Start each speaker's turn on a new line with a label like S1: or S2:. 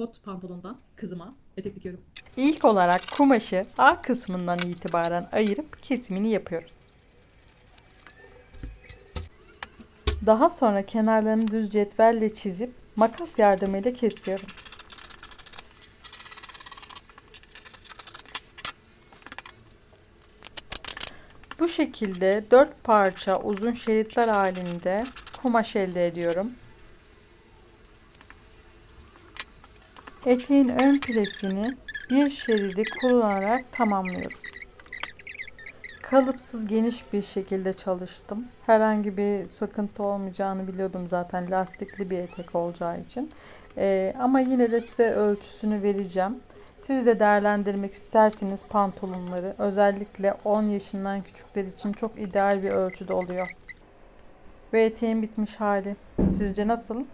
S1: kot pantolondan kızıma etek dikiyorum.
S2: İlk olarak kumaşı A kısmından itibaren ayırıp kesimini yapıyoruz. Daha sonra kenarlarını düz cetvelle çizip makas yardımıyla kesiyorum. Bu şekilde 4 parça uzun şeritler halinde kumaş elde ediyorum. Eteğin ön presini bir şeridi kullanarak tamamlıyorum. Kalıpsız geniş bir şekilde çalıştım. Herhangi bir sıkıntı olmayacağını biliyordum zaten lastikli bir etek olacağı için. Ee, ama yine de size ölçüsünü vereceğim. Siz de değerlendirmek isterseniz pantolonları özellikle 10 yaşından küçükler için çok ideal bir ölçüde oluyor. Ve eteğin bitmiş hali. Sizce nasıl?